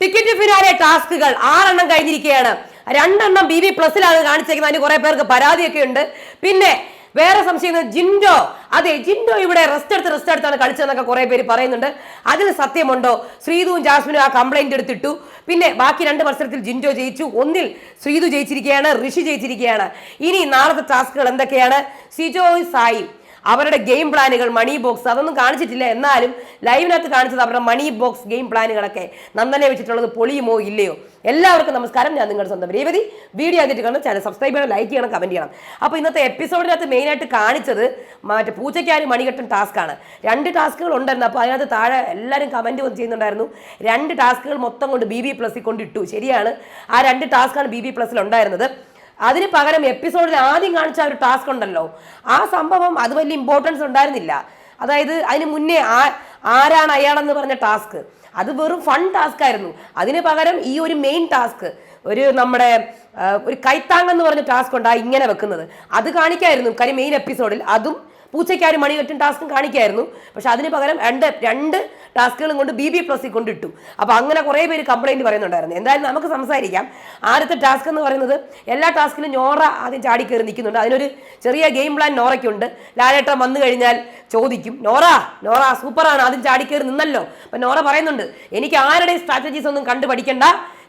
Ticket finale ടാസ്കുകൾ ആറെണ്ണം കഴിഞ്ഞിരിക്കുകയാണ്. രണ്ടെണ്ണം ബി ബി പ്ലസിലാണ് കാണിച്ചേക്കുന്നത്. അതിന് കുറെ പേർക്ക് പരാതിയൊക്കെ ഉണ്ട്. പിന്നെ വേറെ സംശയം ജിൻഡോ. അതെ ജിൻഡോ ഇവിടെ റെസ്റ്റ് എടുത്ത് റെസ്റ്റ് എടുത്താണ് കളിച്ചതെന്നൊക്കെ കുറെ പേര് പറയുന്നുണ്ട്. അതിൽ സത്യമുണ്ടോ? ശ്രീതുവും ജാസ്മിനും ആ കംപ്ലൈന്റ് എടുത്തിട്ടു. പിന്നെ ബാക്കി രണ്ട് മത്സരത്തിൽ ജിൻഡോ ജയിച്ചു. ഒന്നിൽ ശ്രീതു ജയിച്ചിരിക്കുകയാണ് ഋഷി ജയിച്ചിരിക്കുകയാണ്. ഇനി നാളത്തെ ടാസ്കുകൾ എന്തൊക്കെയാണ്? സിജോയ് സായി. അവരുടെ ഗെയിം പ്ലാനുകൾ മണി ബോക്സ് അതൊന്നും കാണിച്ചിട്ടില്ല. എന്നാലും ലൈവിനകത്ത് കാണിച്ചത് അവരുടെ മണി ബോക്സ് ഗെയിം പ്ലാനുകളൊക്കെ നന്ദനെ വെച്ചിട്ടുള്ളത് പൊളിയുമോ ഇല്ലയോ? എല്ലാവർക്കും നമസ്കാരം. ഞാൻ നിങ്ങളുടെ സ്വന്തം രേവതി. വീഡിയോ ആദ്യമായിട്ട് കാണുന്ന ചാനൽ സബ്സ്ക്രൈബ് ചെയ്യണം ലൈക്ക് ചെയ്യണം കമന്റ് ചെയ്യണം. അപ്പോൾ ഇന്നത്തെ എപ്പിസോഡിനകത്ത് മെയിനായിട്ട് കാണിച്ചത് മറ്റേ പൂച്ചയ്ക്കാരി മണികെട്ടൻ ടാസ്ക്കാണ് രണ്ട് ടാസ്കുകൾ ഉണ്ടായിരുന്നു. അപ്പോൾ അതിനകത്ത് താഴെ എല്ലാവരും കമന്റ് ചെയ്യുന്നുണ്ടായിരുന്നു. രണ്ട് ടാസ്കുകൾ മൊത്തം കൊണ്ട് ബി ബി പ്ലസിൽ കൊണ്ടിട്ടു. ശരിയാണ്. ആ രണ്ട് ടാസ്ക്കാണ് ബി ബി പ്ലസിൽ ഉണ്ടായിരുന്നത്. അതിന് പകരം എപ്പിസോഡിൽ ആദ്യം കാണിച്ച ഒരു ടാസ്ക് ഉണ്ടല്ലോ. ആ സംഭവം അത് വലിയ ഇമ്പോർട്ടൻസ് ഉണ്ടായിരുന്നില്ല. അതായത് അതിന് മുന്നേ ആ ആരാണ് അയാളെന്ന് പറഞ്ഞ ടാസ്ക് അത് വെറും ഫൺ ടാസ്ക് ആയിരുന്നു. അതിന് പകരം ഈ ഒരു മെയിൻ ടാസ്ക് ഒരു നമ്മുടെ ഒരു കൈത്താങ് എന്ന് പറഞ്ഞ ടാസ്ക് ഉണ്ട് ഇങ്ങനെ വെക്കുന്നത്. അത് കാണിക്കായിരുന്നു. കാര്യം മെയിൻ എപ്പിസോഡിൽ അതും പൂച്ചയ്ക്കാരും മണി കെട്ടും ടാസ്കും കാണിക്കായിരുന്നു. പക്ഷെ അതിന് പകരം രണ്ട് രണ്ട് ടാസ്കുകളും കൊണ്ട് ബി ബി പ്ലസിൽ കൊണ്ടിട്ടു. അപ്പോൾ അങ്ങനെ കുറേ പേര് കംപ്ലൈന്റ് പറയുന്നുണ്ടായിരുന്നു. എന്തായാലും നമുക്ക് സംസാരിക്കാം. ആദ്യത്തെ ടാസ്ക് എന്ന് പറയുന്നത് എല്ലാ ടാസ്കിലും നോറ ആദ്യം ചാടി കയറി നിൽക്കുന്നുണ്ട്. അതിനൊരു ചെറിയ ഗെയിം പ്ലാൻ നോറയ്ക്കുണ്ട്. ലാലേട്ടൻ വന്നു കഴിഞ്ഞാൽ ചോദിക്കും നോറ നോറ സൂപ്പറാണ്. ആദ്യം ചാടി കയറി നിന്നല്ലോ. അപ്പം നോറ പറയുന്നുണ്ട് എനിക്ക് ആരുടെയും സ്ട്രാറ്റജീസ് ഒന്നും കണ്ടു പഠിക്കണ്ട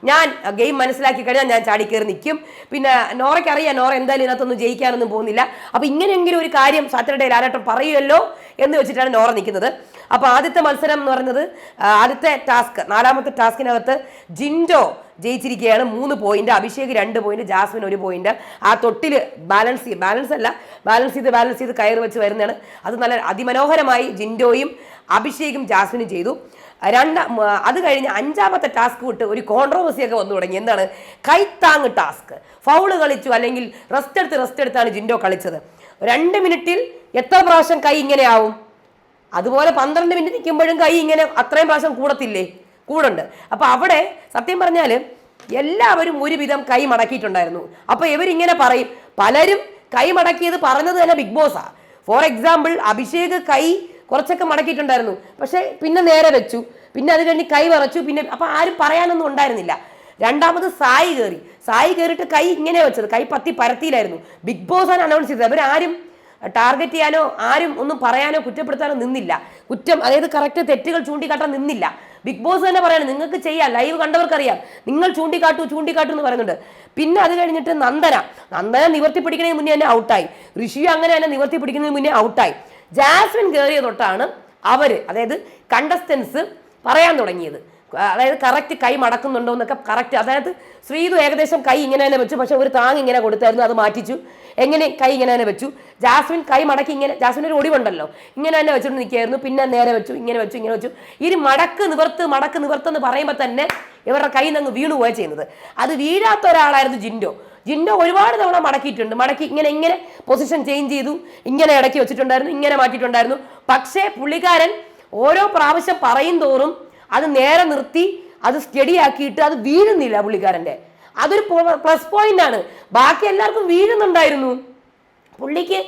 ഞാൻ ഗെയിം മനസ്സിലാക്കി കഴിഞ്ഞാൽ ഞാൻ ചാടി കയറി നിൽക്കും. പിന്നെ നോറയ്ക്ക് അറിയാം നോറ എന്തായാലും ഇതിനകത്തൊന്നും ജയിക്കാനൊന്നും പോകുന്നില്ല. അപ്പോൾ ഇങ്ങനെയെങ്കിലും ഒരു കാര്യം സാറ്റർഡേ ലാലേട്ടൻ പറയുമല്ലോ എന്ന് വെച്ചിട്ടാണ് നോറ നിൽക്കുന്നത്. അപ്പോൾ ആദ്യത്തെ മത്സരം എന്ന് പറയുന്നത് ആദ്യത്തെ ടാസ്ക് നാലാമത്തെ ടാസ്കിനകത്ത് ജിൻഡോ ജയിച്ചിരിക്കുകയാണ്. മൂന്ന് പോയിന്റ് അഭിഷേക് രണ്ട് പോയിന്റ് ജാസ്മിൻ ഒരു പോയിന്റ് ആ തൊട്ടിൽ ബാലൻസ് ചെയ്ത് ബാലൻസ് അല്ല ബാലൻസ് ചെയ്ത് ബാലൻസ് ചെയ്ത് കയറി വെച്ച് വരുന്നതാണ്. അത് നല്ല അതിമനോഹരമായി ജിൻഡോയും അഭിഷേകും ജാസ്മിനും ചെയ്തു. രണ്ട അത് കഴിഞ്ഞ് അഞ്ചാമത്തെ ടാസ്ക് വിട്ട് ഒരു കോൺട്രവേഴ്സി ഒക്കെ വന്നു തുടങ്ങി. എന്താണ്? കൈത്താങ് ടാസ്ക് ഫൗൾ കളിച്ചു അല്ലെങ്കിൽ റെസ്റ്റ് എടുത്ത് റെസ്റ്റ് എടുത്താണ് ജിൻഡോ കളിച്ചത്. രണ്ട് മിനിറ്റിൽ എത്ര പ്രാവശ്യം കൈ ഇങ്ങനെ ആവും? അതുപോലെ പന്ത്രണ്ട് മിനിറ്റ് നിൽക്കുമ്പോഴും കൈ ഇങ്ങനെ അത്രയും പ്രാവശ്യം കൂടത്തില്ലേ? കൂടുണ്ട്. അപ്പൊ അവിടെ സത്യം പറഞ്ഞാൽ എല്ലാവരും ഒരുവിധം കൈ മടക്കിയിട്ടുണ്ടായിരുന്നു. അപ്പൊ ഇവരിങ്ങനെ പറയും പലരും കൈ മടക്കിയത് പറഞ്ഞത് തന്നെ ബിഗ് ബോസാ. ഫോർ എക്സാമ്പിൾ അഭിഷേക് കൈ കുറച്ചൊക്കെ മടക്കിയിട്ടുണ്ടായിരുന്നു. പക്ഷെ പിന്നെ നേരെ വെച്ചു. പിന്നെ അത് കഴിഞ്ഞ് കൈ വറച്ചു പിന്നെ അപ്പൊ ആരും പറയാനൊന്നും ഉണ്ടായിരുന്നില്ല. രണ്ടാമത് സായി കയറി. സായി കയറിയിട്ട് കൈ ഇങ്ങനെ വെച്ചത്. കൈ പത്തി പരത്തിയിലായിരുന്നു. ബിഗ് ബോസ് ആണ് അനൗൺസ് ചെയ്തത്. അവരാരും ടാർഗറ്റ് ചെയ്യാനോ ആരും ഒന്നും പറയാനോ കുറ്റപ്പെടുത്താനോ നിന്നില്ല. കുറ്റം അതായത് കറക്റ്റ് തെറ്റുകൾ ചൂണ്ടിക്കാട്ടാൻ നിന്നില്ല. ബിഗ് ബോസ് തന്നെ പറയാണ് നിങ്ങൾക്ക് ചെയ്യാം ലൈവ് കണ്ടവർക്കറിയാം. നിങ്ങൾ ചൂണ്ടിക്കാട്ടു ചൂണ്ടിക്കാട്ടു എന്ന് പറയുന്നുണ്ട്. പിന്നെ അത് കഴിഞ്ഞിട്ട് നന്ദന. നന്ദന നിവർത്തി പിടിക്കുന്നതിന് മുന്നേ തന്നെ ഔട്ടായി. ഋഷി അങ്ങനെ തന്നെ നിവർത്തി പിടിക്കുന്നതിന് മുന്നേ ഔട്ടായി. ജാസ്മിൻ കയറിയ തൊട്ടാണ് അവർ അതായത് കണ്ടസ്റ്റൻസ് പറയാൻ തുടങ്ങിയത്. അതായത് കറക്റ്റ് കൈ മടക്കുന്നുണ്ടോ എന്നൊക്കെ കറക്റ്റ് അതായത് ശ്രീതു ഏകദേശം കൈ ഇങ്ങനെ തന്നെ വെച്ചു. പക്ഷെ ഒരു താങ് ഇങ്ങനെ കൊടുത്തായിരുന്നു അത് മാറ്റിച്ചു. എങ്ങനെ? കൈ ഇങ്ങനെ തന്നെ വെച്ചു. ജാസ്മിൻ കൈ മടക്കി ഇങ്ങനെ ജാസ്മിൻ ഒരു ഒടിവുണ്ടല്ലോ. ഇങ്ങനെ തന്നെ വെച്ചുകൊണ്ട് നിൽക്കുകയായിരുന്നു. പിന്നെ നേരെ വെച്ചു ഇങ്ങനെ വെച്ചു ഇങ്ങനെ വെച്ചു. ഇനി മടക്ക് നിവർത്ത് മടക്ക് നിവർത്ത് എന്ന് പറയുമ്പോൾ തന്നെ ഇവരുടെ കൈ നിന്ന് വീണു പോയാൽ ചെയ്യുന്നത്. അത് വീഴാത്ത ഒരാളായിരുന്നു ജിൻഡോ. ജിൻഡോ ഒരുപാട് തവണ മടക്കിയിട്ടുണ്ട്. മടക്കി ഇങ്ങനെ ഇങ്ങനെ പൊസിഷൻ ചേഞ്ച് ചെയ്തു. ഇങ്ങനെ ഇടയ്ക്ക് വെച്ചിട്ടുണ്ടായിരുന്നു ഇങ്ങനെ മാറ്റിയിട്ടുണ്ടായിരുന്നു. പക്ഷേ പുള്ളിക്കാരൻ ഓരോ പ്രാവശ്യം പറയും തോറും അത് നേരെ നിർത്തി അത് സ്റ്റഡി ആക്കിയിട്ട് അത് വീഴുന്നില്ല പുള്ളിക്കാരന്റെ. അതൊരു പ്ലസ് പോയിന്റ് ആണ്. ബാക്കി എല്ലാവർക്കും വീഴുന്നുണ്ടായിരുന്നു. പുള്ളിക്ക്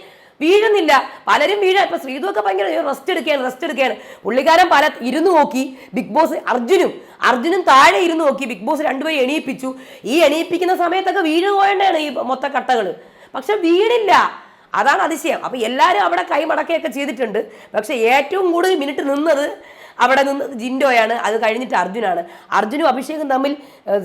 വീഴുന്നില്ല. പലരും വീഴാൻ ഇപ്പൊ ശ്രീതു ഒക്കെ ഭയങ്കര റെസ്റ്റ് എടുക്കുകയാണ് റെസ്റ്റ് എടുക്കുകയാണ്. പുള്ളിക്കാരൻ പല ഇരുന്ന് നോക്കി. ബിഗ് ബോസ് അർജുനും അർജുനും താഴെ ഇരുന്ന് നോക്കി. ബിഗ് ബോസ് രണ്ടുപേരും എണീപ്പിച്ചു. ഈ എണീപ്പിക്കുന്ന സമയത്തൊക്കെ വീണ് പോയേണ്ടാണ് ഈ മൊത്ത കട്ടകൾ പക്ഷെ വീണില്ല അതാണ് അതിശയം. അപ്പൊ എല്ലാവരും അവിടെ കൈമടക്കുകയൊക്കെ ചെയ്തിട്ടുണ്ട്. പക്ഷെ ഏറ്റവും കൂടുതൽ മിനിറ്റ് നിന്നത് അവിടെ നിന്ന് ജിൻഡോയാണ് അത് കഴിഞ്ഞിട്ട് അർജുനാണ്. അർജുനും അഭിഷേകും തമ്മിൽ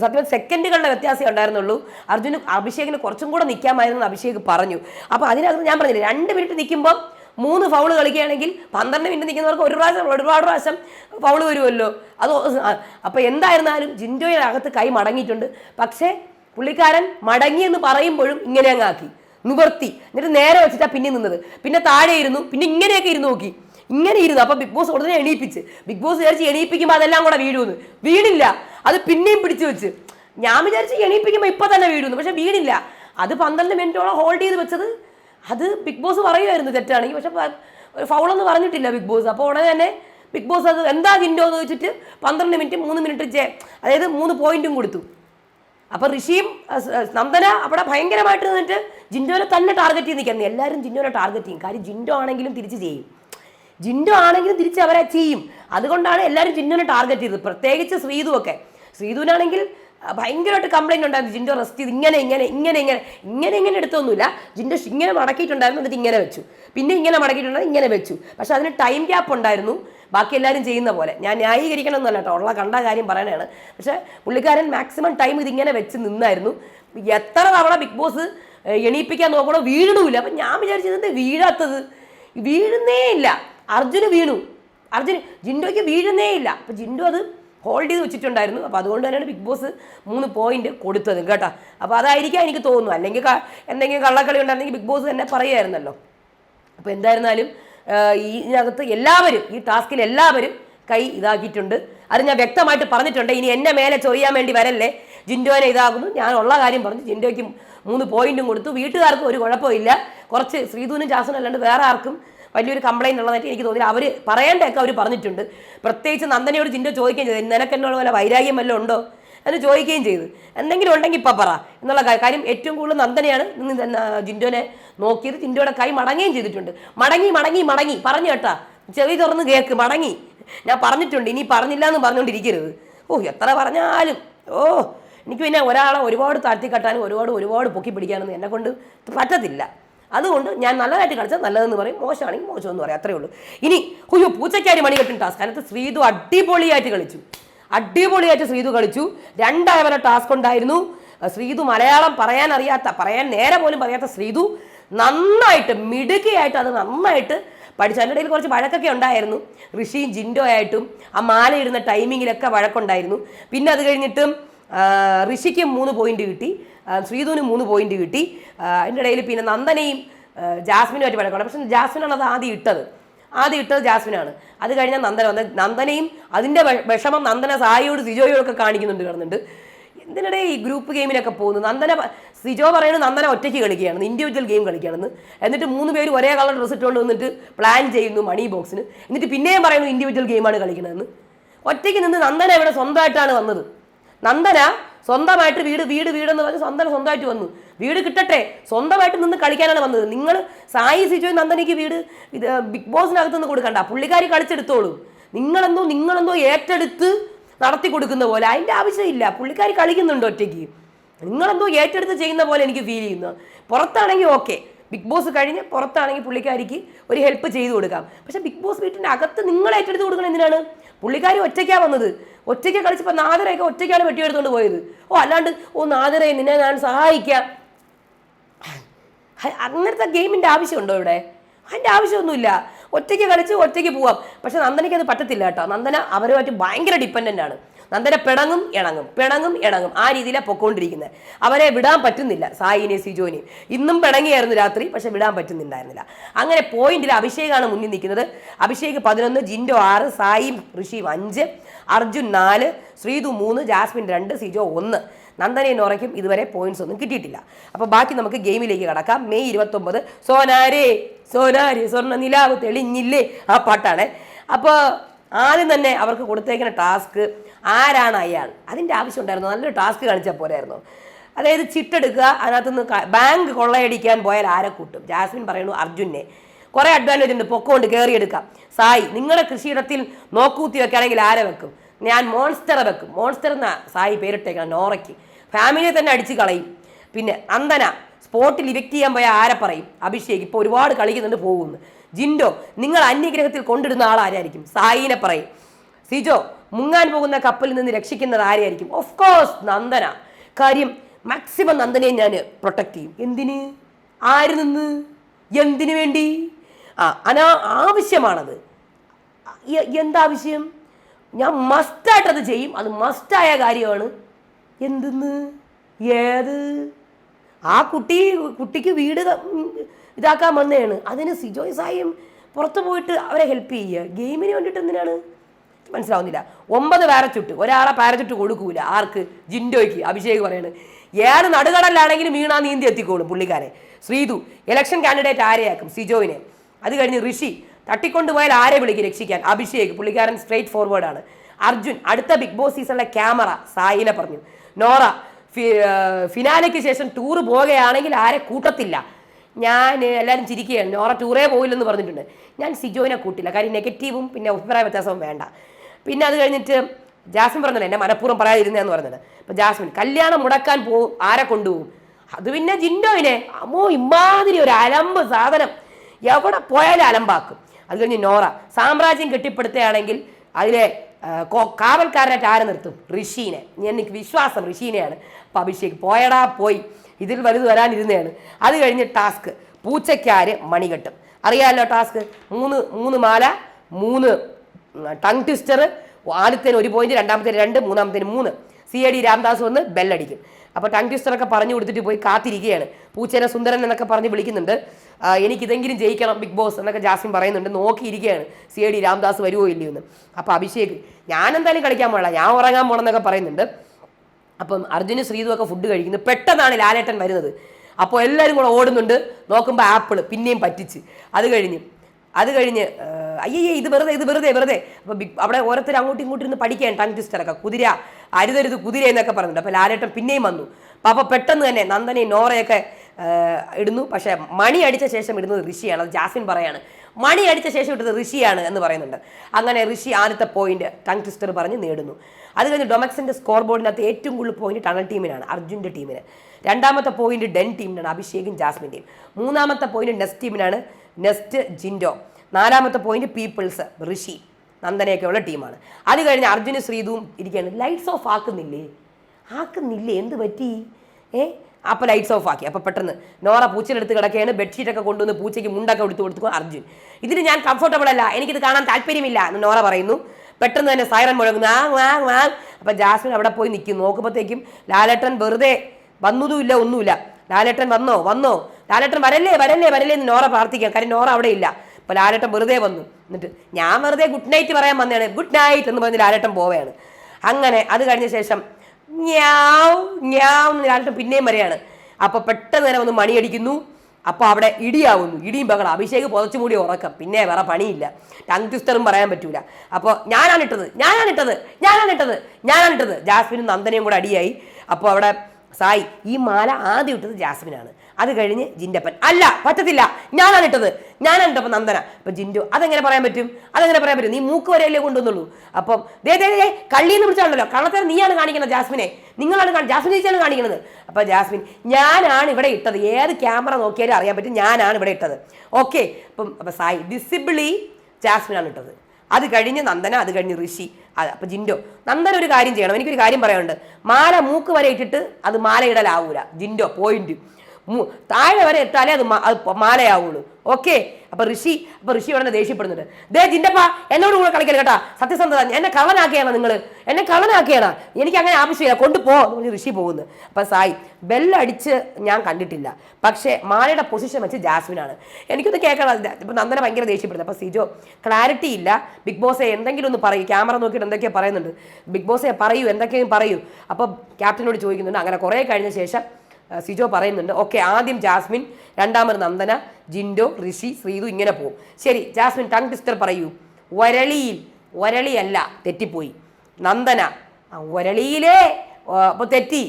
സത്യം സെക്കൻഡുകളുടെ വ്യത്യാസമേ ഉണ്ടായിരുന്നുള്ളൂ. അർജുനും അഭിഷേകിന് കുറച്ചും കൂടെ നിൽക്കാമായിരുന്നു അഭിഷേക് പറഞ്ഞു. അപ്പോൾ അതിനകത്ത് ഞാൻ പറഞ്ഞില്ലേ രണ്ട് മിനിറ്റ് നിൽക്കുമ്പോൾ മൂന്ന് ഫൗൾ കളിക്കുകയാണെങ്കിൽ പന്ത്രണ്ട് മിനിറ്റ് നിൽക്കുന്നവർക്ക് ഒരു പ്രാവശ്യം ഒരുപാട് പ്രാവശ്യം ഫൗൾ വരുമല്ലോ. അത് അപ്പോൾ എന്തായിരുന്നാലും ജിൻഡോയുടെ അകത്ത് കൈ മടങ്ങിയിട്ടുണ്ട്. പക്ഷേ പുള്ളിക്കാരൻ മടങ്ങി എന്ന് പറയുമ്പോഴും ഇങ്ങനെ അങ്ങാക്കി നിവർത്തി. എന്നിട്ട് നേരെ വെച്ചിട്ടാണ് പിന്നെ നിന്നത്. പിന്നെ താഴെ ഇരുന്നു. പിന്നെ ഇങ്ങനെയൊക്കെ ഇരുന്ന് നോക്കി. ഇങ്ങനെ ഇരുന്നു. അപ്പൊ ബിഗ് ബോസ് ഉടനെ എണീപ്പിച്ച്. ബിഗ് ബോസ് വിചാരിച്ച് എണീപ്പിക്കുമ്പോൾ അതെല്ലാം കൂടെ വീഴുന്നു. വീണില്ല. അത് പിന്നെയും പിടിച്ചു വെച്ച്. ഞാൻ വിചാരിച്ച് എണീപ്പിക്കുമ്പോൾ ഇപ്പൊ തന്നെ വീഴുന്നു. പക്ഷെ വീണില്ല. അത് പന്ത്രണ്ട് മിനിറ്റോളം ഹോൾഡ് ചെയ്ത് വെച്ചത് അത് ബിഗ് ബോസ് പറയുമായിരുന്നു തെറ്റാണെങ്കിൽ. പക്ഷെ ഫൗളൊന്നും പറഞ്ഞിട്ടില്ല ബിഗ് ബോസ് അപ്പോൾ ഉടനെ തന്നെ ബിഗ് ബോസ് അത് എന്താ വിൻഡോ എന്ന് വെച്ചിട്ട് പന്ത്രണ്ട് മിനിറ്റ് മൂന്ന് മിനിറ്റ് ജെ അതായത് മൂന്ന് പോയിന്റും കൊടുത്തു. അപ്പോൾ ഋഷിയും നന്ദന അവിടെ ഭയങ്കരമായിട്ട് നിന്നിട്ട് ജിൻഡോനെ തന്നെ ടാർഗറ്റ് ചെയ്ത് നിൽക്കുന്നത് എല്ലാവരും ജിൻഡോനെ ടാർഗറ്റ് ചെയ്യും. കാര്യം ജിൻഡോ ആണെങ്കിലും തിരിച്ച് ചെയ്യും. ജിൻഡോ ആണെങ്കിലും തിരിച്ച് അവരെ ചെയ്യും. അതുകൊണ്ടാണ് എല്ലാവരും ജിൻഡോനെ ടാർഗറ്റ് ചെയ്തത്. പ്രത്യേകിച്ച് ശ്രീതു ഒക്കെ ശ്രീതുവിനാണെങ്കിൽ ഭയങ്കരമായിട്ട് കംപ്ലൈന്റ് ഉണ്ടായിരുന്നു. ജിൻഡോ റെസ്റ്റ് ചെയ്ത് ഇങ്ങനെ ഇങ്ങനെ ഇങ്ങനെ ഇങ്ങനെ ഇങ്ങനെ ഇങ്ങനെ എടുത്തൊന്നുമില്ല. ജിൻഡോ ഇങ്ങനെ മടക്കിയിട്ടുണ്ടായിരുന്നു എന്നിട്ട് ഇങ്ങനെ വെച്ചു. പിന്നെ ഇങ്ങനെ മടക്കിയിട്ടുണ്ടായിരുന്നു ഇങ്ങനെ വെച്ചു. പക്ഷെ അതിന് ടൈം ഗ്യാപ്പ് ഉണ്ടായിരുന്നു. ബാക്കി എല്ലാവരും ചെയ്യുന്ന പോലെ. ഞാൻ ന്യായീകരിക്കണം എന്നല്ല കേട്ടോ. ഉള്ള കണ്ട കാര്യം പറയണതാണ്. പക്ഷേ പുള്ളിക്കാരൻ മാക്സിമം ടൈം ഇതിങ്ങനെ വെച്ച് നിന്നായിരുന്നു. എത്ര തവണ ബിഗ് ബോസ് എണീപ്പിക്കാൻ നോക്കണോ വീഴണമില്ല അപ്പം ഞാൻ വിചാരിച്ചത് വീഴാത്തത്? വീഴുന്നേ ഇല്ല. അർജുന് വീണു. അർജുന് ജിൻഡോയ്ക്ക് വീഴുന്നേ ഇല്ല. അപ്പം ജിൻഡോ അത് ഹോൾഡ് ചെയ്ത് വെച്ചിട്ടുണ്ടായിരുന്നു. അപ്പോൾ അതുകൊണ്ട് തന്നെയാണ് ബിഗ് ബോസ് മൂന്ന് പോയിന്റ് കൊടുത്തത് കേട്ടോ. അപ്പോൾ അതായിരിക്കാം എനിക്ക് തോന്നുന്നു അല്ലെങ്കിൽ എന്തെങ്കിലും കള്ളക്കളി ഉണ്ടായിരുന്നെങ്കിൽ ബിഗ് ബോസ് തന്നെ പറയുമായിരുന്നല്ലോ. അപ്പോൾ എന്തായിരുന്നാലും ഈ ഇതിനകത്ത് എല്ലാവരും ഈ ടാസ്കിൽ എല്ലാവരും കൈ ഇതാക്കിയിട്ടുണ്ട്. അത് ഞാൻ വ്യക്തമായിട്ട് പറഞ്ഞിട്ടുണ്ട്. ഇനി എന്നെ മേലെ ചൊറിയാൻ വേണ്ടി വരല്ലേ? ജിൻഡോനെ ഇതാകുന്നു. ഞാൻ ഉള്ള കാര്യം പറഞ്ഞു. ജിൻഡോയ്ക്ക് മൂന്ന് പോയിന്റും കൊടുത്തു. വീട്ടുകാർക്കും ഒരു കുഴപ്പമില്ല. കുറച്ച് ശ്രീധൂനും ജാസനും അല്ലാണ്ട് വേറെ ആർക്കും വലിയൊരു കംപ്ലൈന്റ് ഉള്ളതായിട്ട് എനിക്ക് തോന്നി അവർ പറയേണ്ടതൊക്കെ അവർ പറഞ്ഞിട്ടുണ്ട്. പ്രത്യേകിച്ച് നന്ദനയോട് ചിന്ത ചോദിക്കുകയും ചെയ്തു. നിനക്ക് എന്നോട് വല്ല വൈരാഗ്യം വല്ലതും ഉണ്ടോ? എന്ന് ചോദിക്കുകയും ചെയ്തു. എന്തെങ്കിലും ഉണ്ടെങ്കിൽ ഇപ്പം പറ. എന്നുള്ള കാര്യം ഏറ്റവും കൂടുതൽ നന്ദനയാണ് ജിൻഡോനെ നോക്കിയത്. ജിൻഡോയുടെ കൈ മടങ്ങുകയും ചെയ്തിട്ടുണ്ട്. മടങ്ങി മടങ്ങി മടങ്ങി. പറഞ്ഞു കേട്ടാ. ചെവി തുറന്ന് കേക്ക്. മടങ്ങി. ഞാൻ പറഞ്ഞിട്ടുണ്ട്. ഇനി പറഞ്ഞില്ല എന്ന് പറഞ്ഞുകൊണ്ടിരിക്കരുത്. ഓ എത്ര പറഞ്ഞാലും. ഓ എനിക്ക് പിന്നെ ഒരാളെ ഒരുപാട് താഴ്ത്തി കെട്ടാനും ഒരുപാട് ഒരുപാട് പൊക്കി പിടിക്കാനൊന്നും എന്നെ കൊണ്ട് പറ്റത്തില്ല. അതുകൊണ്ട് ഞാൻ നല്ലതായിട്ട് കളിച്ചാൽ നല്ലതെന്ന് പറയും മോശമാണെങ്കിൽ മോശം എന്ന് പറയും അത്രേ ഉള്ളൂ. ഇനി അയ്യോ പൂച്ചക്കാരി മണി കെട്ടും ടാസ്ക് അതിനകത്ത് ശ്രീതു അടിപൊളിയായിട്ട് കളിച്ചു. അടിപൊളിയായിട്ട് ശ്രീതു കളിച്ചു. രണ്ടായവരെ ടാസ്ക് ഉണ്ടായിരുന്നു. ശ്രീതു മലയാളം പറയാൻ അറിയാത്ത പറയാൻ നേരെ പോലും പറയാത്ത ശ്രീതു നന്നായിട്ട് മിടുക്കിയായിട്ട് അത് നന്നായിട്ട് പഠിച്ചു. അതിന്റെ ഇടയിൽ കുറച്ച് വഴക്കൊക്കെ ഉണ്ടായിരുന്നു. ഋഷിയും ജിൻഡോ ആയിട്ടും ആ മാല ഇടുന്ന ടൈമിങ്ങിലൊക്കെ വഴക്കുണ്ടായിരുന്നു. പിന്നെ അത് കഴിഞ്ഞിട്ടും ഋഷിക്കും മൂന്ന് പോയിന്റ് കിട്ടി. ശ്രീധുവിന് മൂന്ന് പോയിന്റ് കിട്ടി. അതിന്റെ ഇടയിൽ പിന്നെ നന്ദനയും ജാസ്മിനും ആയിട്ട് വഴക്കുണ്ട് പക്ഷെ ജാസ്മിനാണ് അത് ആദ്യം ഇട്ടത്. ആദ്യം ഇട്ടത് ജാസ്മിനാണ്. അത് കഴിഞ്ഞാൽ നന്ദന വന്ന നന്ദനയും അതിന്റെ വിഷമം നന്ദന സായിയോട് സിജോയോടൊക്കെ കാണിക്കുന്നുണ്ട് കിടന്നുണ്ട് ഇതിനിടെ ഈ ഗ്രൂപ്പ് ഗെയിമിനൊക്കെ പോകുന്നു നന്ദന സിജോ പറയുന്നത് നന്ദന ഒറ്റയ്ക്ക് കളിക്കുകയാണ് ഇൻഡിവിജ്വൽ ഗെയിം കളിക്കുകയാണെന്ന്. എന്നിട്ട് മൂന്ന് പേര് ഒരേ കളർ ഡ്രസ് ഇട്ടുകൊണ്ട് വന്നിട്ട് പ്ലാൻ ചെയ്യുന്നു മണി ബോക്സിന് എന്നിട്ട് പിന്നെയും പറയുന്നു ഇൻഡിവിജ്വൽ ഗെയിമാണ് കളിക്കണമെന്ന് ഒറ്റയ്ക്ക് നിന്ന് നന്ദന ഇവിടെ സ്വന്തമായിട്ടാണ് വന്നത്. നന്ദന സ്വന്തമായിട്ട് വീട് വീട് വീട് എന്ന് പറഞ്ഞ് സ്വന്തം സ്വന്തമായിട്ട് വന്നു. വീട് കിട്ടട്ടെ. സ്വന്തമായിട്ട് നിന്ന് കളിക്കാനാണ് വന്നത്. നിങ്ങൾ സായി സിജോ നന്ദനിക്ക് വീട് ഇത് ബിഗ് ബോസിനകത്ത് നിന്ന് കൊടുക്കണ്ട. പുള്ളിക്കാരി കളിച്ചെടുത്തോളൂ. നിങ്ങളെന്തോ നിങ്ങളെന്തോ ഏറ്റെടുത്ത് നടത്തി കൊടുക്കുന്ന പോലെ. അതിന്റെ ആവശ്യമില്ല. പുള്ളിക്കാരി കളിക്കുന്നുണ്ട് ഒറ്റയ്ക്ക്. നിങ്ങളെന്തോ ഏറ്റെടുത്ത് ചെയ്യുന്ന പോലെ എനിക്ക് ഫീൽ ചെയ്യുന്നു. പുറത്താണെങ്കിൽ ഓക്കെ ബിഗ് ബോസ് കഴിഞ്ഞ് പുറത്താണെങ്കിൽ പുള്ളിക്കാരിക്ക് ഒരു ഹെൽപ്പ് ചെയ്തു കൊടുക്കാം. പക്ഷെ ബിഗ് ബോസ് വീട്ടിന്റെ അകത്ത് നിങ്ങൾ ഏറ്റെടുത്ത് കൊടുക്കണം എന്തിനാണ്? പുള്ളിക്കാരി ഒറ്റയ്ക്കാണ് വന്നത്. ഒറ്റയ്ക്ക് കളിച്ചപ്പോൾ നാദരയൊക്കെ ഒറ്റയ്ക്കാണ് വെട്ടിയെടുത്തുകൊണ്ട് പോയത്. ഓ അല്ലാണ്ട് ഓ നാദരയെ നിന്നെ ഞാൻ സഹായിക്കാം. അങ്ങനത്തെ ഗെയിമിന്റെ ആവശ്യമുണ്ടോ ഇവിടെ? അതിന്റെ ആവശ്യമൊന്നുമില്ല. ഒറ്റയ്ക്ക് കളിച്ച് ഒറ്റയ്ക്ക് പോവാം. പക്ഷെ നന്ദനയ്ക്ക് അത് പറ്റത്തില്ല കേട്ടോ. നന്ദന അവരുമായിട്ട് ഭയങ്കര ഡിപ്പെൻഡന്റ് ആണ്. നന്ദന പിണങ്ങും ഇണങ്ങും പിണങ്ങും ഇണങ്ങും. ആ രീതിയിലാണ് പൊക്കോണ്ടിരിക്കുന്നത് അവരെ വിടാൻ പറ്റുന്നില്ല സായിനെയും സിജോനെയും. ഇന്നും പിണങ്ങിയായിരുന്നു രാത്രി പക്ഷെ വിടാൻ പറ്റുന്നുണ്ടായിരുന്നില്ല. അങ്ങനെ പോയിന്റിൽ അഭിഷേകാണ് മുന്നിൽ നിൽക്കുന്നത്. അഭിഷേക് പതിനൊന്ന് ജിൻഡോ ആറ് സായിയും ഋഷിയും അഞ്ച്. അർജുൻ നാല് ശ്രീതു മൂന്ന് ജാസ്മിൻ രണ്ട് സിജോ ഒന്ന്. നന്ദനെ നോറയ്ക്കും ഇതുവരെ പോയിന്റ്സ് ഒന്നും കിട്ടിയിട്ടില്ല. അപ്പോൾ ബാക്കി നമുക്ക് ഗെയിമിലേക്ക് കടക്കാം. മെയ് ഇരുപത്തൊമ്പത്. സോനാരേ സോനാരേ സ്വർണ നിലാവ് തെളിഞ്ഞില്ലേ? ആ പാട്ടാണ്. അപ്പോൾ ആദ്യം തന്നെ അവർക്ക് കൊടുത്തേക്കുന്ന ടാസ്ക് ആരാണ് അയാൾ? അതിന്റെ ആവശ്യം ഉണ്ടായിരുന്നു. നല്ലൊരു ടാസ്ക് കാണിച്ചാൽ പോരായിരുന്നു. അതായത് ചിട്ടെടുക്കുക അതിനകത്തുനിന്ന് ബാങ്ക് കൊള്ളയടിക്കാൻ പോയാൽ ആരെ കൂട്ടും? ജാസ്മിൻ പറയുന്നു അർജുനെ. കുറേ അഡ്വാന്റേജ് ഉണ്ട്. പൊക്കോണ്ട് കയറിയെടുക്കാം സായി നിങ്ങളുടെ കൃഷിയിടത്തിൽ നോക്കൂത്തി വെക്കുകയാണെങ്കിൽ ആരെ വെക്കും? ഞാൻ മോൺസ്റ്ററെ വെക്കും. മോൺസ്റ്റർ എന്നാ സായി പേരിട്ടേക്കണം നോറയ്ക്ക്. ഫാമിലിയെ തന്നെ അടിച്ച് കളയും. പിന്നെ അന്തന സ്പോട്ടിൽ ഇവക്ട് ചെയ്യാൻ പോയ ആരെ പറയും? അഭിഷേക് ഇപ്പോൾ ഒരുപാട് കളിക്കുന്നുണ്ട് പോകുന്നു. ജിൻഡോ നിങ്ങൾ അന്യഗ്രഹത്തിൽ കൊണ്ടിടുന്ന ആളാരായിരിക്കും സായിനെ പറയും. സിജോ മുങ്ങാൻ പോകുന്ന കപ്പലിൽ നിന്ന് രക്ഷിക്കുന്നത് ആരെയായിരിക്കും? Of course Nandana. കാര്യം മാക്സിമം നന്ദനയെ ഞാൻ പ്രൊട്ടക്ട് ചെയ്യും. എന്തിന്? ആര് നിന്ന്? എന്തിനു വേണ്ടി? ആ അനാ ആവശ്യമാണത്. എന്താവശ്യം ഞാൻ മസ്റ്റായിട്ട് അത് ചെയ്യും. അത് മസ്റ്റായ കാര്യമാണ്. എന്തെന്ന്? ഏത്? ആ കുട്ടി കുട്ടിക്ക് വീട് ഇതാക്കാൻ വന്നതാണ്. അതിന് സിജോയ് സായും പുറത്തു പോയിട്ട് അവരെ ഹെൽപ്പ് ചെയ്യുക. ഗെയിമിന് വേണ്ടിയിട്ട് എന്തിനാണ്? മനസ്സിലാവുന്നില്ല. ഒമ്പത് പാരച്ചുട്ട് ഒരാളെ പാരച്ചുട്ട് കൊടുക്കൂല. ആർക്ക്? ജിൻഡോയ്ക്ക്. അഭിഷേക് പറയാണ്. ഏത് നടുകടലിലാണെങ്കിലും വീണാ നീന്തി എത്തിക്കോളും പുള്ളിക്കാരെ. ശ്രീതു ഇലക്ഷൻ കാൻഡിഡേറ്റ് ആരെയാക്കും? സിജോവിനെ. അത് കഴിഞ്ഞ് ഋഷി തട്ടിക്കൊണ്ടുപോയാൽ ആരെ വിളിക്കും രക്ഷിക്കാൻ? അഭിഷേക് പുള്ളിക്കാരൻ സ്ട്രേറ്റ് ഫോർവേഡ് ആണ്. അർജുൻ അടുത്ത ബിഗ് ബോസ് സീസണിലെ ക്യാമറ സായിനെ പറഞ്ഞു. നോറ ഫിനാലയ്ക്ക് ശേഷം ടൂർ പോവുകയാണെങ്കിൽ ആരെ കൂട്ടത്തില്ല. ഞാൻ എല്ലാവരും ചിരിക്കുകയാണ്. നോറ ടൂറേ പോയില്ലെന്ന് പറഞ്ഞിട്ടുണ്ട്. ഞാൻ സിജോയിനെ കൂട്ടില്ല. കാര്യം നെഗറ്റീവും പിന്നെ അഭിപ്രായ വ്യത്യാസവും വേണ്ട. പിന്നെ അത് കഴിഞ്ഞിട്ട് ജാസ്മിൻ പറഞ്ഞല്ലോ എന്നെ മനഃപൂർവം പറയാതിരുന്നതെന്ന് പറഞ്ഞത്. അപ്പോൾ ജാസ്മിൻ കല്യാണം മുടക്കാൻ പോകും ആരെ കൊണ്ടുപോകും? അത് പിന്നെ ജിൻഡോയിനെ അമ്മോ ഇമാതിരി ഒരു അലമ്പ് സാധനം. എവിടെ പോയാലും അലമ്പാക്കും. അത് കഴിഞ്ഞ് നോറ. സാമ്രാജ്യം കെട്ടിപ്പടുത്തുകയാണെങ്കിൽ അതിലെ കാവൽക്കാരനായിട്ട് ആരെ നിർത്തും? ഋഷീനെ. എനിക്ക് വിശ്വാസം ഋഷീനെയാണ്. അപ്പം അഭിഷേക് പോയടാ പോയി. ഇതിൽ വലുത് വരാനിരുന്നതാണ്. അത് കഴിഞ്ഞ് ടാസ്ക്. പൂച്ചയ്ക്കാര് മണികെട്ടും അറിയാമല്ലോ ടാസ്ക്? മൂന്ന് മൂന്ന് മാല മൂന്ന് ടങ് ട്വിസ്റ്റർ ആദ്യത്തേന് ഒരു പോയിന്റ് രണ്ടാമത്തേന് രണ്ട് മൂന്നാമത്തേന് മൂന്ന്. സി എ ഡി രാംദാസ് വന്ന് ബെല്ലടിക്കും. അപ്പോൾ ടങ് ട്വിസ്റ്ററൊക്കെ പറഞ്ഞു കൊടുത്തിട്ട് പോയി കാത്തിരിക്കുകയാണ്. പൂച്ചേനെ സുന്ദരൻ എന്നൊക്കെ പറഞ്ഞ് വിളിക്കുന്നുണ്ട്. എനിക്ക് ഇതെങ്കിലും ജയിക്കണം ബിഗ് ബോസ് എന്നൊക്കെ ജാസിം പറയുന്നുണ്ട്. നോക്കിയിരിക്കുകയാണ്. സി എ ഡി രാംദാസ് വരുമോ ഇല്ലയോ എന്ന്. അപ്പോൾ അഭിഷേക് ഞാൻ എന്തായാലും കളിക്കാൻ പാടില്ല ഞാൻ ഉറങ്ങാൻ പോകണമെന്നൊക്കെ പറയുന്നുണ്ട്. അപ്പം അർജുന് ശ്രീതു ഒക്കെ ഫുഡ് കഴിക്കുന്നു. പെട്ടെന്നാണ് ലാലേട്ടൻ വരുന്നത്. അപ്പോൾ എല്ലാവരും കൂടെ ഓടുന്നുണ്ട്. നോക്കുമ്പോൾ ആപ്പിൾ പിന്നെയും പറ്റിച്ച്. അത് കഴിഞ്ഞ് അത് കഴിഞ്ഞ് അയ്യേ ഇത് വെറുതെ ഇത് വെറുതെ വെറുതെ. അപ്പോൾ അവിടെ ഓരോരുത്തർ അങ്ങോട്ടും ഇങ്ങോട്ടും ഇരുന്ന് പഠിക്കാൻ ടങ് ട്വിസ്റ്ററൊക്കെ കുതിര അരുതരുത് കുതിര എന്നൊക്കെ പറഞ്ഞിട്ടുണ്ട്. അപ്പോൾ ലാലേട്ടൻ പിന്നെയും വന്നു. അപ്പോൾ അപ്പോൾ പെട്ടെന്ന് തന്നെ നന്ദനയും നോറയൊക്കെ ഇടുന്നു. പക്ഷേ മണി അടിച്ച ശേഷം ഇടുന്നത് ഋഷിയാണ്. അത് ജാസ്മിൻ പറയാണ്. മണി അടിച്ച ശേഷം ഇട്ടത് ഋഷിയാണ് എന്ന് പറയുന്നുണ്ട്. അങ്ങനെ ഋഷി ആദ്യത്തെ പോയിന്റ് ടങ് ട്വിസ്റ്റർ പറഞ്ഞ് നേടുന്നു. അത് കഴിഞ്ഞ് ഡൊമക്സിന്റെ സ്കോർ ബോർഡിനകത്ത് ഏറ്റവും കൂടുതൽ പോയിന്റ് ടണൽ ടീമിനാണ് അർജുന്റെ ടീമിന്. രണ്ടാമത്തെ പോയിന്റ് ഡെൻ ടീമിനാണ് അഭിഷേകും ജാസ്മിൻ ടീം മൂന്നാമത്തെ പോയിന്റ് നെസ്റ്റ് ടീമിനാണ് നെസ്റ്റ് ജിൻഡോ. നാലാമത്തെ പോയിന്റ് പീപ്പിൾസ് ഋഷി നന്ദനയൊക്കെയുള്ള ടീമാണ്. അത് കഴിഞ്ഞ് അർജുന് ശ്രീതുവും ഇരിക്കുകയാണ്. ലൈറ്റ്സ് ഓഫ് ആക്കുന്നില്ലേ? ആക്കുന്നില്ലേ? എന്ത് പറ്റി? ഏ? അപ്പോൾ ലൈറ്റ്സ് ഓഫ് ആക്കി. അപ്പോൾ പെട്ടെന്ന് നോറ പൂച്ചയിലെടുത്ത് കിടക്കുകയാണ്. ബെഡ്ഷീറ്റൊക്കെ കൊണ്ടുവന്ന് പൂച്ചയ്ക്ക് മുണ്ടൊക്കെ എടുത്ത് കൊടുത്തു അർജുൻ. ഇതിന് ഞാൻ കംഫർട്ടബിൾ അല്ല. എനിക്കിത് കാണാൻ താല്പര്യമില്ല എന്ന് നോറ പറയുന്നു. പെട്ടെന്ന് തന്നെ സൈറൻ മുഴങ്ങുന്നു. ആ വാ വാ അപ്പം ജാസ്മിൻ അവിടെ പോയി നിൽക്കും. നോക്കുമ്പോഴത്തേക്കും ലാലേട്ടൻ വെറുതെ വന്നതുമില്ല ഒന്നുമില്ല. ലാലേട്ടൻ വന്നോ? വന്നോ? ലാലേട്ടൻ വരല്ലേ? വരല്ലേ? വരല്ലേ എന്ന് നോറ പ്രാർത്ഥിക്കാം. കാര്യം നോറ അവിടെ ഇല്ല. അപ്പോൾ ലാലേട്ടൻ വെറുതെ വന്നു. എന്നിട്ട് ഞാൻ വെറുതെ ഗുഡ് നൈറ്റ് പറയാൻ വന്നതാണ്. ഗുഡ് നൈറ്റ് എന്ന് പറഞ്ഞ് ലാലേട്ടൻ പോവുകയാണ്. അങ്ങനെ അത് കഴിഞ്ഞ ശേഷം ഞാവ് ഞാവ് ലാലേട്ടൻ പിന്നെയും വരെയാണ് അപ്പോൾ പെട്ടെന്ന് തന്നെ വന്ന് മണിയടിക്കുന്നു. അപ്പോൾ അവിടെ ഇടിയാവുന്നു. ഇടിയും ബഹളം. അഭിഷേക് പുതച്ചു മൂടി ഉറക്കം. പിന്നെ വേറെ പണിയില്ല. ടങ് ട്വിസ്റ്ററും പറയാൻ പറ്റൂല. അപ്പോൾ ഞാനാണ് ഇട്ടത്. ഞാനാണ് ഇട്ടത്. ഞാനാണ് ഇട്ടത്. ഞാനാണ് ഇട്ടത്. ജാസ്മിനും നന്ദനയും കൂടെ അടിയായി. അപ്പോൾ അവിടെ സായി ഈ മാല ആദ്യം ഇട്ടത് ജാസ്മിനാണ്. അത് കഴിഞ്ഞ് ജിൻഡപ്പൻ. അല്ല പറ്റത്തില്ല. ഞാനാണ് ഇട്ടത്. ഞാനാണ് ഇട്ടപ്പോൾ നന്ദന. അപ്പം ജിൻഡു അതെങ്ങനെ പറയാൻ പറ്റും? അതെങ്ങനെ പറയാൻ പറ്റും? നീ മൂക്ക് വരെയല്ലേ കൊണ്ടുവന്നുള്ളൂ? അപ്പം ദേ ദേ ദേ കള്ളിയെന്ന് വിളിച്ചാണല്ലോ. കള്ളത്തരം നീയാണ് കാണിക്കുന്നത് ജാസ്മിനെ. നിങ്ങളാണ് ജാസ്മിൻ ചേച്ചിയാണ് കാണിക്കുന്നത് അപ്പം ജാസ്മിൻ ഞാനാണ് ഇവിടെ ഇട്ടത്. ഏത് ക്യാമറ നോക്കിയാലും അറിയാൻ പറ്റും ഞാനാണ് ഇവിടെ ഇട്ടത്. ഓക്കെ. അപ്പം അപ്പം സായി ഡിസിബിളി ജാസ്മിനാണ് ഇട്ടത്. അത് കഴിഞ്ഞ് നന്ദന അത് കഴിഞ്ഞ് ഋഷി. അത് അപ്പം ജിൻഡോ നന്ദന ഒരു കാര്യം ചെയ്യണം. എനിക്കൊരു കാര്യം പറയാനുണ്ട്. മാല മൂക്ക് വരെ ഇട്ടിട്ട് അത് മാല ഇടലാവൂല ജിൻഡോ പോയിന്റ് താഴെ വരെ എത്താലേ അത് മാലയാവുള്ളൂ. ഓക്കെ? അപ്പൊ ഋഷി അപ്പൊ ഋഷി ഉടനെ ദേഷ്യപ്പെടുന്നുണ്ട്. ദേ ജിൻഡപ്പ എന്നോട് കൂടെ കളിക്കൽ കേട്ടാ? സത്യസന്ധത. എന്നെ കള്ളനാക്കിയാണ് നിങ്ങൾ എന്നെ കള്ളനാക്കിയാണ്. എനിക്ക് അങ്ങനെ ആവശ്യമില്ല. കൊണ്ടുപോ ഋഷി പോകുന്നു. അപ്പൊ സായി ബെല്ലടിച്ച് ഞാൻ കണ്ടിട്ടില്ല. പക്ഷേ മാലയുടെ പൊസിഷൻ വെച്ച് ജാസ്മിനാണ്. എനിക്കൊന്ന് കേൾക്കണം. ഇപ്പൊ നന്ദന ഭയങ്കര ദേഷ്യപ്പെടുന്നത് അപ്പൊ സിജോ ക്ലാരിറ്റി ഇല്ല. ബിഗ് ബോസെ എന്തെങ്കിലും ഒന്ന് പറയൂ. ക്യാമറ നോക്കിയിട്ട് എന്തൊക്കെയോ പറയുന്നുണ്ട്. ബിഗ് ബോസെ പറയൂ എന്തൊക്കെയും പറയൂ. അപ്പൊ ക്യാപ്റ്റനോട് ചോദിക്കുന്നുണ്ട്. അങ്ങനെ കുറെ കഴിഞ്ഞ ശേഷം സിജോ പറയുന്നുണ്ട് ഓക്കെ ആദ്യം ജാസ്മിൻ രണ്ടാമത് നന്ദന ജിൻഡോ ഋഷി ശ്രീതു ഇങ്ങനെ പോകും. ശരി ജാസ്മിൻ ടങ് ട്വിസ്റ്റർ പറയൂ. വരളിയിൽ വരളിയല്ല തെറ്റിപ്പോയി. നന്ദന വരളിയിലേ അപ്പോൾ തെറ്റി.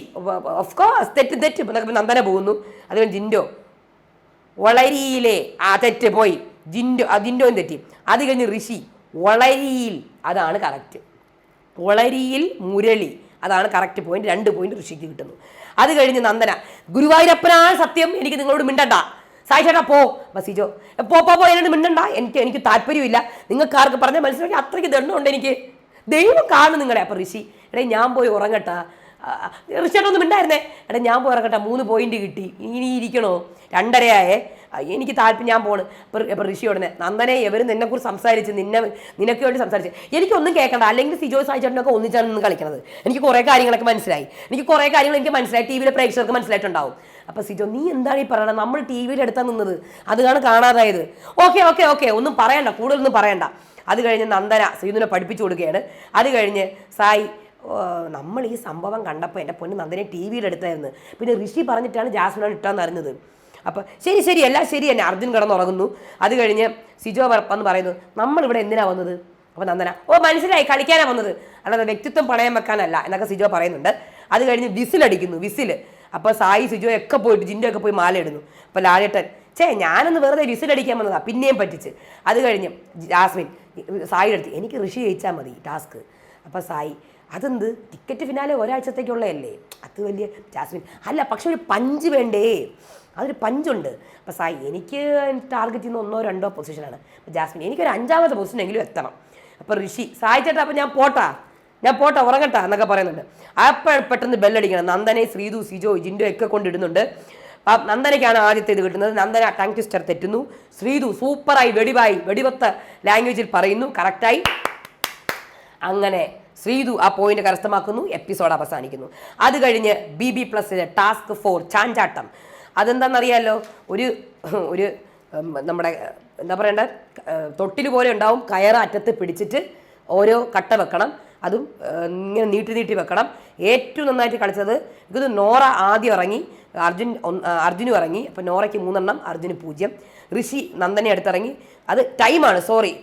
ഓഫ് കോഴ്സ് തെറ്റ് തെറ്റ്. നന്ദന പോകുന്നു. അതുപോലെ ജിൻഡോ. വളരിയിലെ ആ തെറ്റ് പോയി ജിൻഡോ ജിൻഡോയും തെറ്റി. അത് കഴിഞ്ഞ് ഋഷി വളരിയിൽ അതാണ് കറക്റ്റ് വളരിയിൽ മുരളി അതാണ് കറക്റ്റ് പോയിന്റ് രണ്ട് പോയിന്റ് ഋഷിക്ക് കിട്ടുന്നു. അത് കഴിഞ്ഞ് നന്ദന. ഗുരുവായൂരപ്പനാണ് സത്യം. എനിക്ക് നിങ്ങളോട് മിണ്ടണ്ട. സായി ചേട്ടാ പോ. ബസിജോ പോ പോ പോ. എന്നോട് മിണ്ടണ്ട. എനിക്ക് എനിക്ക് താല്പര്യമില്ല. നിങ്ങൾക്ക് ആർക്ക് പറഞ്ഞാൽ മനസ്സിലാക്കി അത്രയ്ക്ക് ദണ്ണമുണ്ട് എനിക്ക്. ദൈവം കാണും നിങ്ങളെ. അപ്പം ഋഷി എടേ ഞാൻ പോയി ഉറങ്ങട്ട. ഋഷിയേട്ടൊന്നും മിണ്ടായിരുന്നേ. എടേ ഞാൻ പോയി ഉറങ്ങട്ടെ. മൂന്ന് പോയിന്റ് കിട്ടി. ഇനി ഇരിക്കണോ? രണ്ടരയായേ. എനിക്ക് താല്പര്യം ഞാൻ പോണ്. ഇപ്പം ഋഷി ഉടനെ നന്ദനെ ഇവർ നിന്നെക്കുറിച്ച് സംസാരിച്ച് നിന്നെ നിനക്ക് വേണ്ടി സംസാരിച്ച്. എനിക്കൊന്നും കേൾക്കണ്ട. അല്ലെങ്കിൽ സിജോ സായിച്ചേട്ടനൊക്കെ ഒന്നിച്ചാണ് നിന്ന് കളിക്കുന്നത് എനിക്ക് കുറേ കാര്യങ്ങളൊക്കെ മനസ്സിലായി. എനിക്ക് കുറേ കാര്യങ്ങൾ എനിക്ക് മനസ്സിലായി. ടി വിയിലെ പ്രേക്ഷകർക്ക് മനസ്സിലായിട്ടുണ്ടാവും. അപ്പം സിജോ നീ എന്താണ് ഈ പറയണത് നമ്മൾ ടി വിയിൽ എടുത്താൽ നിന്നത്. അതാണ് കാണാതായത്. Okay okay okay. ഒന്നും പറയണ്ട. കൂടുതലൊന്നും പറയണ്ട. അത് കഴിഞ്ഞ് നന്ദന സിജുവിനെ പഠിപ്പിച്ചു കൊടുക്കുകയാണ്. അത് കഴിഞ്ഞ് സായി നമ്മൾ ഈ സംഭവം കണ്ടപ്പോൾ എന്റെ പൊന്ന് നന്ദനെ ടി വിയിൽ എടുത്തായിരുന്നു പിന്നെ ഋഷി പറഞ്ഞിട്ടാണ് ജാസ്മിനാണ് ഇട്ടാന്ന് അറിഞ്ഞത്. അപ്പം ശരി ശരി എല്ലാം ശരി തന്നെ. അർജുൻ കിടന്നുറങ്ങുന്നു. അത് കഴിഞ്ഞ് സിജോ എന്ന് പറയുന്നു നമ്മളിവിടെ എന്തിനാ വന്നത്? അപ്പോൾ നന്ദന ഓ മനസ്സിലായി കളിക്കാനാ വന്നത്. അല്ലാതെ വ്യക്തിത്വം പണയം വെക്കാനല്ല എന്നൊക്കെ സിജോ പറയുന്നുണ്ട്. അത് കഴിഞ്ഞ് വിസിലടിക്കുന്നു വിസിൽ. അപ്പോൾ സായി സിജോ ഒക്കെ പോയിട്ട് ജിൻഡോ ഒക്കെ പോയി മാല ഇടുന്നു. അപ്പോൾ ലാലേട്ടൻ ചേ ഞാനൊന്ന് വെറുതെ വിസിലടിക്കാൻ വന്നതാ പിന്നെയും പറ്റിച്ച്. അത് കഴിഞ്ഞ് ജാസ്മിൻ സായിയുടെ എടുത്ത് എനിക്ക് ഋഷി ജയിച്ചാൽ മതി ടാസ്ക്. അപ്പോൾ സായി അതെന്ത്? ടിക്കറ്റ് ഫിനാലെ ഒരാഴ്ചത്തേക്കുള്ളതല്ലേ? അത് വലിയ ജാസ്മിൻ. അല്ല പക്ഷെ ഒരു പഞ്ച് വേണ്ടേ? അതൊരു പഞ്ചുണ്ട്. അപ്പം സായി എനിക്ക് ടാർഗറ്റ് ചെയ്യുന്ന ഒന്നോ രണ്ടോ പൊസിഷനാണ് അപ്പം ജാസ്മിൻ എനിക്കൊരു അഞ്ചാമത്തെ പൊസിഷൻ എങ്കിലും എത്തണം. അപ്പോൾ ഋഷി സായി ചേട്ടാ അപ്പോൾ ഞാൻ പോട്ടാ. ഞാൻ പോട്ടെ ഉറങ്ങട്ടാ എന്നൊക്കെ പറയുന്നുണ്ട്. അപ്പോൾ പെട്ടെന്ന് ബെല്ലടിക്കണം. നന്ദനെ ശ്രീതു സിജോ ജിൻഡോ ഒക്കെ കൊണ്ടിടുന്നുണ്ട്. ആ നന്ദനയ്ക്കാണ് ആദ്യത്തെ ഇത് കിട്ടുന്നത്. നന്ദന ടങ് ട്വിസ്റ്റർ തെറ്റുന്നു. ശ്രീതു സൂപ്പറായി വെടിവായി വെടിവത്ത ലാംഗ്വേജിൽ പറയുന്നു. കറക്റ്റായി അങ്ങനെ. ശ്രീതു ആ പോയിന്റ് കരസ്ഥമാക്കുന്നു എപ്പിസോഡ് അവസാനിക്കുന്നു. അത് കഴിഞ്ഞ് ബി ബി പ്ലസിലെ ടാസ്ക് ഫോർ ചാഞ്ചാട്ടം. അതെന്താണെന്നറിയാലോ? ഒരു ഒരു നമ്മുടെ എന്താ പറയണ്ട? തൊട്ടിൽ പോലെ ഉണ്ടാവും. കയറ് അറ്റത്ത് പിടിച്ചിട്ട് ഓരോ കട്ട വെക്കണം. അതും ഇങ്ങനെ നീട്ടി നീട്ടി വെക്കണം. ഏറ്റവും നന്നായിട്ട് കളിച്ചത് ഇത് നോറ ആദ്യം ഇറങ്ങി അർജുൻ അർജുനും ഇറങ്ങി. അപ്പോൾ നോറയ്ക്ക് മൂന്നെണ്ണം അർജുന് പൂജ്യം. ഋഷി നന്ദനെ അടുത്തിറങ്ങി. അത് ടൈമാണ് സോറി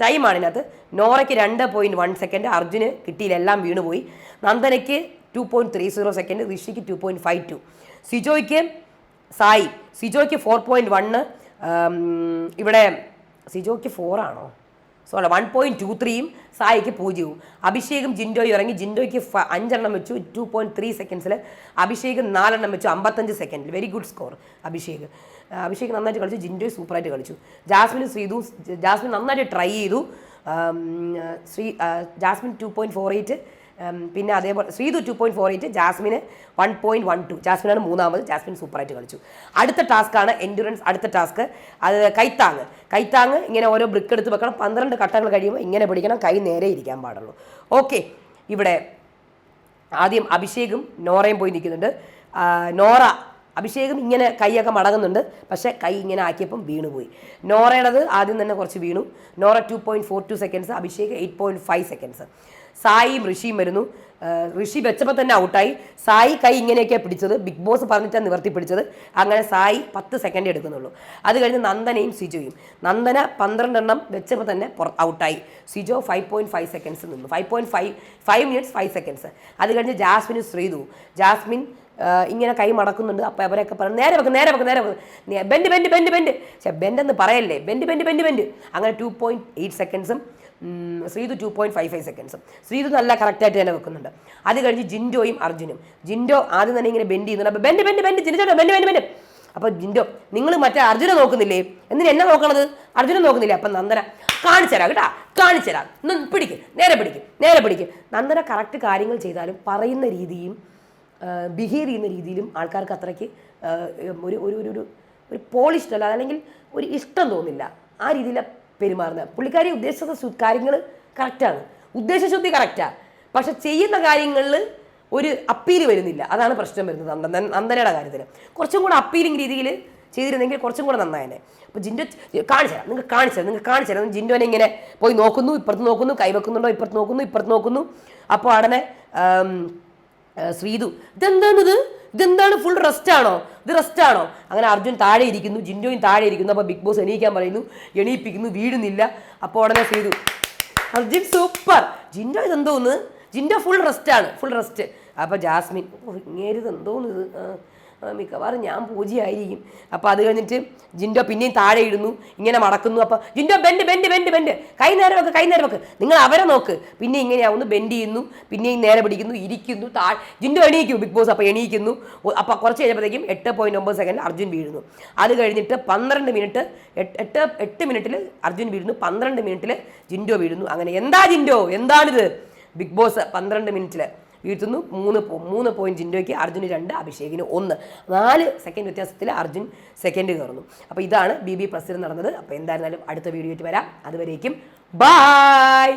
ടൈമാണ് ഇതിനകത്ത് നോറയ്ക്ക് രണ്ട് പോയിന്റ് വൺ സെക്കൻഡ് അർജുന് കിട്ടിയിലെല്ലാം വീണുപോയി നന്ദനയ്ക്ക് two point three zero second ഋഷിക്ക് two point five two സിജോയ്ക്ക് സായി. സിജോയ്ക്ക് ഫോർ പോയിന്റ് വണ്ണ് ഇവിടെ സിജോയ്ക്ക് ഫോറാണോ സോറി വൺ പോയിന്റ് ടു ത്രീയും സായിക്ക് പൂജ്യവും. അഭിഷേകും ജിൻഡോയും ഇറങ്ങി ജിൻഡോയ്ക്ക് അഞ്ചെണ്ണം വെച്ചു ടു പോയിന്റ് ത്രീ സെക്കൻഡ്സിൽ അഭിഷേക് നാലെണ്ണം വെച്ചു അമ്പത്തഞ്ച് സെക്കൻഡിൽ very good score Abhishek. Abhishek നന്നായിട്ട് കളിച്ചു ജിൻഡോയ് സൂപ്പറായിട്ട് കളിച്ചു. ജാസ്മിൻ ശ്രീതു ജാസ്മിൻ നന്നായിട്ട് ട്രൈ ചെയ്തു. Sree Jasmine two point four eight പിന്നെ അതേപോലെ Srithu two point four eight ജാസ്മിന് വൺ പോയിന്റ് വൺ ടു ജാസ്മിനാണ് മൂന്നാമത് ജാസ്മിൻ സൂപ്പറായിട്ട് കളിച്ചു. അടുത്ത ടാസ്ക്കാണ് എൻഡുറൻസ് അടുത്ത ടാസ്ക് അത് കൈത്താങ്. കൈത്താങ് ഇങ്ങനെ ഓരോ ബ്രിക്ക് എടുത്ത് വെക്കണം. പന്ത്രണ്ട് ഘട്ടങ്ങൾ കഴിയുമ്പോൾ ഇങ്ങനെ പിടിക്കണം. കൈ നേരെ ഇരിക്കാൻ പാടുള്ളൂ. ഓക്കെ ഇവിടെ ആദ്യം അഭിഷേകും നോറയും പോയി നിൽക്കുന്നുണ്ട്. നോറ അഭിഷേകും ഇങ്ങനെ കൈയൊക്കെ മടങ്ങുന്നുണ്ട്. പക്ഷേ കൈ ഇങ്ങനെ ആക്കിയപ്പം വീണുപോയി നോറയുടേത് ആദ്യം തന്നെ കുറച്ച് വീണു. Nora two point four two seconds Abhishek eight point five seconds സായിയും ഋഷിയും വരുന്നു. ഋഷി വെച്ചപ്പോൾ തന്നെ ഔട്ടായി. സായി കൈ ഇങ്ങനെയൊക്കെയാണ് പിടിച്ചത് ബിഗ് ബോസ് പറഞ്ഞിട്ടാണ് നിവർത്തി പിടിച്ചത്. അങ്ങനെ സായി പത്ത് സെക്കൻഡ് എടുക്കുന്നുള്ളൂ. അത് കഴിഞ്ഞ് നന്ദനയും സിജോയും. നന്ദന പന്ത്രണ്ടെണ്ണം വെച്ചപ്പോൾ തന്നെ ഔട്ടായി. Sijo five point five seconds നിന്നു. Five point five five minutes five seconds അത് കഴിഞ്ഞ് ജാസ്മിനും ശ്രീതു. ജാസ്മിൻ ഇങ്ങനെ കൈ മടക്കുന്നുണ്ട്. അപ്പോൾ അവരൊക്കെ പറഞ്ഞു നേരെ വെക്ക് നേരെ വെക്ക് നേരെ വെക്ക്. Bend bend bend bend. പക്ഷേ ബെൻഡ് എന്ന് പറയല്ലേ? Bend bend bend bend. അങ്ങനെ two point eight സെക്കൻഡ്സും Sreethu two point five five സെക്കൻഡ്സും Sreethu നല്ല കറക്റ്റായിട്ട് തന്നെ വെക്കുന്നുണ്ട്. അത് കഴിഞ്ഞ് ജിൻഡോയും അർജുനും. ജിൻഡോ ആദ്യം തന്നെ ഇങ്ങനെ ബെൻഡ് ചെയ്യുന്നുണ്ട്. അപ്പോൾ bend bend bend Jinto bend bend bend. അപ്പോൾ ജിൻഡോ നിങ്ങൾ മറ്റേ അർജുനെ നോക്കുന്നില്ലേ? എന്തിനാ എന്നെ നോക്കണത്? അർജുനെ നോക്കുന്നില്ലേ? അപ്പം നന്ദന കാണിച്ചുതരാം കേട്ടാ കാണിച്ചുതരാം പിടിക്കും നേരെ പിടിക്കും നേരെ പിടിക്കും. നന്ദന കറക്റ്റ് കാര്യങ്ങൾ ചെയ്താലും പറയുന്ന രീതിയും ബിഹേവ് ചെയ്യുന്ന രീതിയിലും ആൾക്കാർക്ക് അത്രയ്ക്ക് ഒരു ഒരു ഒരു ഒരു പോളിഷ്ഡ് അല്ല അല്ലെങ്കിൽ ഒരു ഇഷ്ടം തോന്നില്ല. ആ രീതിയിലെ പെരുമാറുന്നത്. പുള്ളിക്കാരി ഉദ്ദേശിച്ച കാര്യങ്ങൾ കറക്റ്റാണ് ഉദ്ദേശശുദ്ധി കറക്റ്റാണ് പക്ഷെ ചെയ്യുന്ന കാര്യങ്ങളിൽ ഒരു അപ്പീൽ വരുന്നില്ല. അതാണ് പ്രശ്നം വരുന്നത് അന്ത അന്തനയുടെ കാര്യത്തിൽ കുറച്ചും കൂടെ അപ്പീലിംഗ് രീതിയിൽ ചെയ്തിരുന്നെങ്കിൽ കുറച്ചും കൂടെ നന്നായനെ. അപ്പോൾ ജിൻഡോ കാണിച്ചു തരാം. നിങ്ങൾക്ക് കാണിച്ചു നിങ്ങൾക്ക് കാണിച്ചു ജിൻഡോനെ ഇങ്ങനെ പോയി നോക്കുന്നു ഇപ്പുറത്ത് നോക്കുന്നു കൈവെക്കുന്നുണ്ടോ ഇപ്പുറത്ത് നോക്കുന്നു ഇപ്പുറത്ത് നോക്കുന്നു. അപ്പോൾ ഉടനെ ശ്രീതു ഇതെന്താണ് ഇത് ഇതെന്താണ് ഫുൾ റെസ്റ്റ് ആണോ? ഇത് റെസ്റ്റ് ആണോ? അങ്ങനെ അർജുൻ താഴെ ഇരിക്കുന്നു ജിൻഡോയും താഴെ ഇരിക്കുന്നു. അപ്പോൾ ബിഗ് ബോസ് എണീക്കാൻ പറയുന്നു എണീപ്പിക്കുന്നു വീടുന്നില്ല അപ്പോൾ ഉടനെ ശ്രീതു അർജുൻ സൂപ്പർ ജിൻഡോ ഇതെന്തോന്ന്? ജിൻഡോ ഫുൾ റെസ്റ്റ് ആണ് ഫുൾ റെസ്റ്റ് അപ്പോൾ ജാസ്മിൻ ഓ ഇങ്ങേരിത് എന്തോന്ന് ഇത് മിക്കവാറും ഞാൻ പൂജയായിരിക്കും. അപ്പോൾ അത് കഴിഞ്ഞിട്ട് ജിൻഡോ പിന്നെയും താഴെ ഇടുന്നു. ഇങ്ങനെ മടക്കുന്നു. അപ്പോൾ Jinto bend bend bend bend. കൈ നേരെ വെക്ക് കൈ നേരെ വെക്ക്. നിങ്ങൾ അവരെ നോക്ക്. പിന്നെ ഇങ്ങനെയാവുന്നു ബെൻഡ് ചെയ്യുന്നു. പിന്നെയും നേരെ പിടിക്കുന്നു ഇരിക്കുന്നു താ ജിൻഡോ എണീക്കും ബിഗ് ബോസ് അപ്പോൾ എണീക്കുന്നു. അപ്പോൾ കുറച്ച് കഴിഞ്ഞപ്പോഴത്തേക്കും എട്ട് പോയിന്റ് ഒമ്പത് സെക്കൻഡ് അർജുൻ വീഴുന്നു. അത് കഴിഞ്ഞിട്ട് പന്ത്രണ്ട് മിനിറ്റ് എട്ട് എട്ട് മിനിറ്റിൽ അർജുൻ വീഴുന്നു. പന്ത്രണ്ട് മിനിറ്റിൽ ജിൻഡോ വീഴുന്നു. അങ്ങനെ എന്താ ജിൻഡോ? എന്താണിത്? ബിഗ് ബോസ് പന്ത്രണ്ട് മിനിറ്റിൽ വീഴ്ത്തുന്നു. മൂന്ന് മൂന്ന് പോയിന്റ് ജിൻഡോയ്ക്ക് അർജുന് രണ്ട് അഭിഷേകിന് ഒന്ന്. നാല് സെക്കൻഡ് വ്യത്യാസത്തിൽ അർജുൻ സെക്കൻഡ് കയറുന്നു. അപ്പോൾ ഇതാണ് ബി ബി പ്ലസിൽ നടന്നത്. അപ്പോൾ എന്തായിരുന്നാലും അടുത്ത വീഡിയോയ്ക്ക് വരാം. അതുവരേക്കും ബായ്